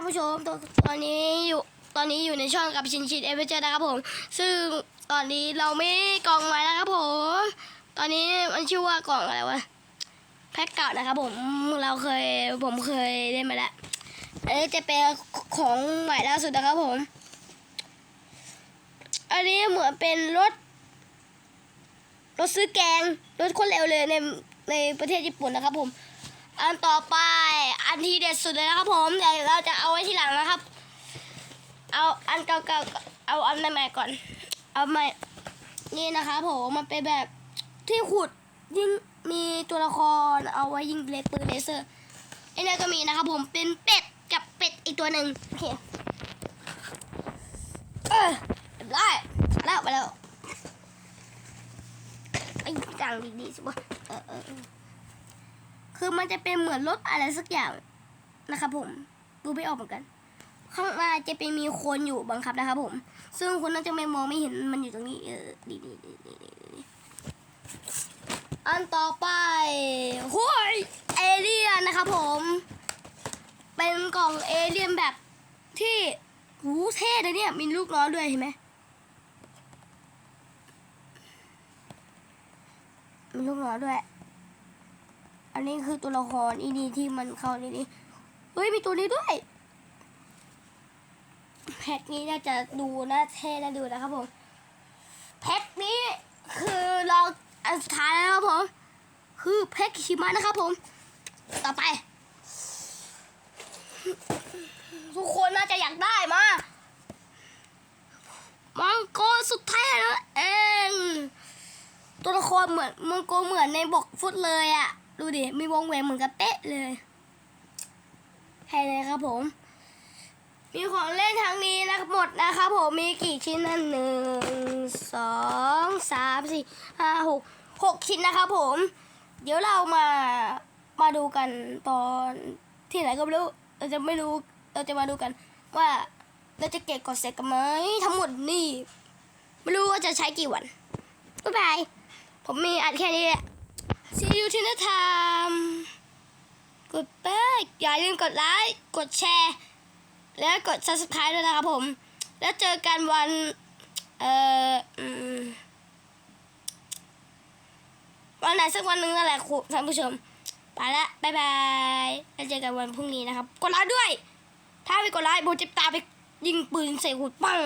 านผู้ชมตอนตอนนี้อยู่ตอนนี้อยู่ในช่องกับชินชินเอเวอร์เจอร์นะครับผม ซึ่งตอนนี้เราไม่กล่องใหม่นะครับผม ตอนนี้มันชื่อว่ากล่องอะไรวะแพ็กเก่านะครับผมเราเคยผมเคยเล่นมาแล้วอันนี้จะเป็นของใหม่ล่าสุดนะครับผม อันนี้เหมือนเป็นรถรถซื้อแกงรถคนเร็วเลยในในประเทศญี่ปุ่นนะครับผม อันต่อไปอันที่เด็ดสุดเลยนะครับผมเดี๋ยวเราจะเอาไว้ที่หลังนะครับ เอาอันเก่าๆเอาอันใหม่ๆก่อน เอาใหม่นี่นะครับผมมันเป็นแบบที่ขุดยิงมีตัวละครเอาไว้ยิงเลปืนเลเซอร์ไอ้นี่ก็มีนะครับผมเป็นเป็ดกับเป็ดอีกตัวหนึ่งโอเคเออเรียบร้แล้วไปแล้วไอ้จังดีๆสิวะเออเออ คือมันจะเป็นเหมือนรถอะไรสักอย่างนะครับผมดูไม่ออกเหมือนกัน ข้างหน้าจะเป็นมีคนอยู่บังคับนะครับผม ซึ่งคุณน่าจะไม่มองไม่เห็นมันอยู่ตรงนี้ เออดีดีดีดีดีอันต่อไปห้ยเอเลียนนะครับผม เป็นกล่องเอเลียนแบบที่หูเท่เลยเนี่ยมีลูกน้อยด้วยเห็นไหมมีลูกน้อยด้วย อันนี้คือตัวละครอีนี่ที่มันเข้าในนี้เฮ้ยมีตัวนี้ด้วยแพ็คนี้น่าจะดูน่าเท่น่าดูนะครับผมแพ็คนี้คือเราอันสุดท้ายแล้วครับผมคือแพ็คชิมะนะครับผม ต่อไป ทุกคนน่าจะอยากได้มามังโกสุดท้ายแล้วเองตัวละครเหมือนมังโกเหมือนในบกฟุตเลยอะ่ะ ดูดิ มีวงแหวนเหมือนกับเป๊ะเลยให้เลยครับผม มีของเล่นทั้งนี้นะหมดนะครับผม มีกี่ชิ้นนั่นหนึ่งสองสามสี่ห้าหกหกชิ้นนะครับผม เดี๋ยวเรามามาดูกันตอนที่ไหนก็ไม่รู้ เราจะไม่รู้เราจะมาดูกันว่าเราจะเก็บกดเสร็จกันไหมทั้งหมดนี่ ไม่รู้ว่าจะใช้กี่วันบ๊ายบาย ผมมีอัดแค่นี้แหละ See you ที่นัทามกดไปอย่าลืมกดไลค์ กดแชร์ และกด subscribe ด้วยนะครับผม แล้วเจอกันวัน เอ่อวันไหนสักวันหนึ่งนั่นแหละครูท่านผู้ชม ไปละบายบายแล้วเจอกันวันพรุ่งนี้นะครับ กดไลค์ด้วย ถ้าไม่กดไลค์โบจะตาไปยิงปืนใส่หูปัง